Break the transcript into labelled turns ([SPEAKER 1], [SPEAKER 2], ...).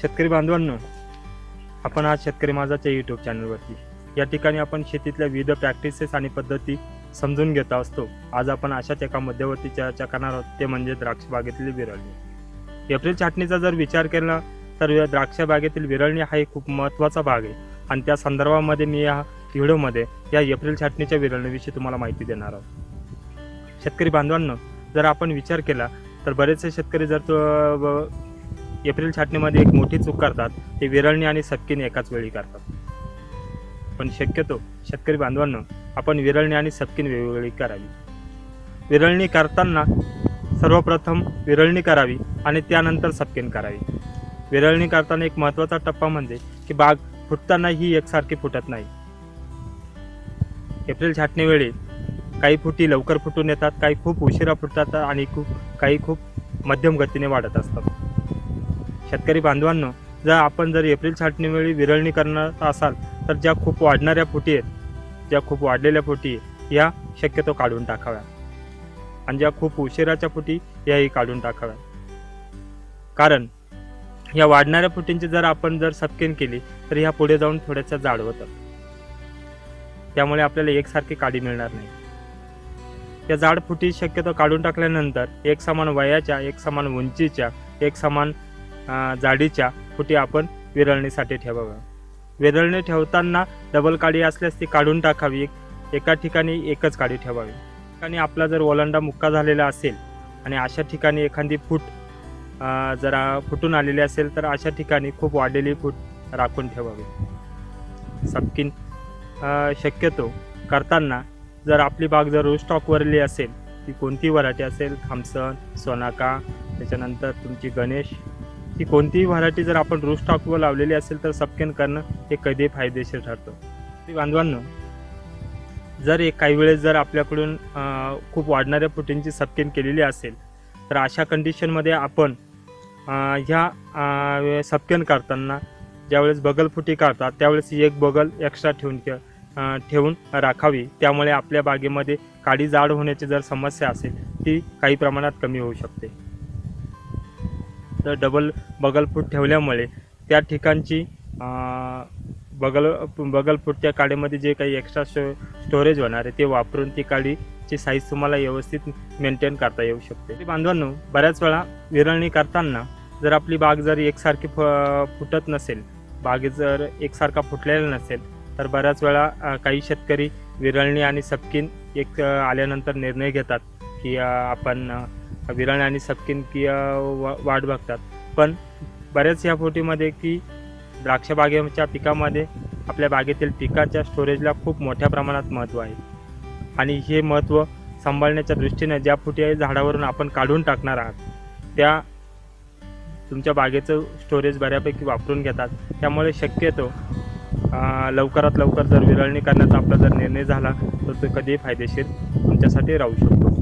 [SPEAKER 1] शेतकरी बांधवांनो आपण आज शेतकरी माझाच्या यूट्यूब चॅनलवरती या ठिकाणी आपण शेतीतल्या विविध प्रॅक्टिसेस आणि पद्धती समजून घेत असतो. आज आपण अशाच एका मध्यवर्ती चर्चा करणार आहोत ते म्हणजे द्राक्ष बागेतील विरळणी. एप्रिल छाटणीचा जर विचार केला तर या द्राक्ष बागेतील विरळणी हा एक खूप महत्त्वाचा भाग आहे. आणि त्या संदर्भामध्ये मी या व्हिडिओमध्ये या एप्रिल छाटणीच्या विरळणीविषयी तुम्हाला माहिती देणार आहोत. शेतकरी बांधवांनो जर आपण विचार केला तर बरेचसे शेतकरी जर तो एप्रिल छाटणीमध्ये एक मोठी चूक करतात. ते विरळणी आणि सपकिनी एकाच वेळी करतात. पण शक्यतो शेतकरी बांधवांना आपण विरळणी आणि सबकीन वेगवेगळी करावी. विरळणी करताना सर्वप्रथम विरळणी करावी आणि त्यानंतर सबकीन करावी. विरळणी करताना एक महत्त्वाचा टप्पा म्हणजे की बाग फुटताना ही एकसारखी फुटत नाही. एप्रिल छाटणीवेळी काही फुटी लवकर फुटून येतात काही खूप उशिरा फुटतात आणि खूप काही खूप मध्यम गतीने वाढत असतात. शेतकरी बांधवांनो जर आपण जर एप्रिल छाटणीवेळी विरळणी करणार असाल तर ज्या खूप वाढणाऱ्या फुटी आहेत ज्या खूप वाढलेल्या फुटी या शक्यतो काढून टाकाव्या आणि ज्या खूप उशिराच्या फुटी याही काढून टाकाव्या कारण या वाढणाऱ्या फुटींची जर आपण जर सपकेन केली तर ह्या पुढे जाऊन थोड्याशा जाड होतात. त्यामुळे आपल्याला एकसारखी काडी मिळणार नाही. या जाड फुटी शक्यतो काढून टाकल्यानंतर एक समान वयाच्या एक समान उंचीच्या एक समान जाडीच्या फुटी आपण विरळणीसाठी ठेवाव्या विरळणी ठेवताना डबल काडी असल्यास ती काढून टाकावी. एका ठिकाणी एकच काडी ठेवावी. ठिकाणी आपला जर ओलांडा मुक्का झालेला असेल आणि अशा ठिकाणी एखादी फूट जरा फुटून आलेली असेल तर अशा ठिकाणी खूप वाढलेली फूट राखून ठेवावी. सपकिन शक्यतो करताना जर आपली बाग जर स्टॉकवरली असेल ती कोणती व्हरायटी असेल? थांबसन सोनाका त्याच्यानंतर तुमची गणेश की कोणतीही व्हरायटी जर आपण रोज रूस्टॉकवर लावलेली असेल तर सपकेन करणं हे कधी फायदेशीर ठरतं. बांधवांनो जर एक काही वेळेस जर आपल्याकडून खूप वाढणाऱ्या फुटींची सपकेन केलेली असेल तर अशा कंडिशनमध्ये आपण ह्या सबकेन सपकेन करताना ज्यावेळेस बगलफुटी काढतात त्यावेळेस एक बगल एक्स्ट्रा ठेवून ठेवून राखावी. त्यामुळे आपल्या बागेमध्ये काडी जाड होण्याची जर समस्या असेल ती काही प्रमाणात कमी होऊ शकते. तर डबल बगलफूट ठेवल्यामुळे त्या ठिकाणची बगल बगल त्या काडीमध्ये जे काही एक्स्ट्रा स्टो स्टोरेज होणार आहे ते वापरून ती काडीची साईज तुम्हाला व्यवस्थित मेंटेन करता येऊ शकते. बांधवांनो बऱ्याच वेळा विरळणी करताना जर आपली बाग जर एकसारखी फ फुटत नसेल बाग जर एकसारखा फुटलेला नसेल तर बऱ्याच वेळा काही शेतकरी विरळणी आणि सपकिन एक आल्यानंतर निर्णय घेतात की आपण अं, आणि सपकिन की वा- वाट बघतात. पण बऱ्याच या फोटीमध्ये की द्राक्ष बागेच्या पिकामध्ये आपल्या बागेतील पिकाच्या स्टोरेजला खूप मोठ्या प्रमाणात महत्त्व आहे. आणि हे महत्त्व सांभाळण्याच्या दृष्टीने ज्या फुटी झाडावरून आपण काढून टाकणार आहात त्या तुमच्या बागेचं स्टोरेज बऱ्यापैकी वापरून घेतात. त्यामुळे शक्यतो लवकरात लवकर जर विरळणी करण्याचा आपला जर निर्णय झाला तर तो कधीही फायदेशीर तुमच्यासाठी राहू शकतो.